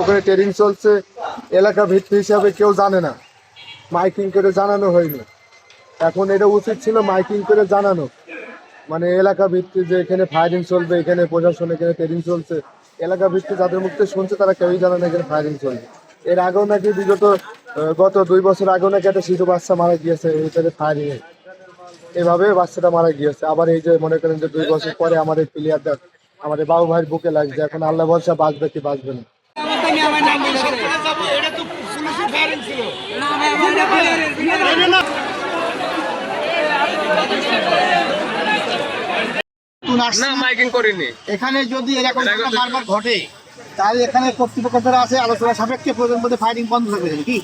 ওখানে ট্রেনিং চলছে, এলাকা ভিত্তি হিসাবে কেউ জানে না। মাইকিং করে জানানো হয়নি। এখন এটা উচিত ছিল মাইকিং করে জানানো। মানে এলাকা ভিত্তি যে এখানে ফায়ারিং চলবে, এখানে প্রশাসন, এখানে ট্রেনিং চলছে, এলাকা ভিত্তি যাদের মুখে শুনছে তারা কেউই জানে না এখানে ফায়ারিং চলবে। এর আগেও নাকি বিগত গত দুই বছর আগেও নাকি একটা শিশু বাচ্চা মারা গিয়েছে এইখানে ফায়ারিং এভাবে বাচ্চাটা মারা গিয়েছে। আবার এই যে মনে করেন যে দুই বছর পরে আমাদের প্লেয়ারটা আমাদের বাবু ভাইয়ের বুকে লাগছে এখন আল্লাহ ভরসা বাঁচবে কি বাঁচবে না। না মাইকিং করিনি। এখানে যদি এরকম বারবার ঘটে তাহলে এখানে কর্তৃপক্ষ যারা আছে আলোচনা সাপেক্ষে প্রয়োজন মধ্যে ফায়ারিং বন্ধ থাকবে কি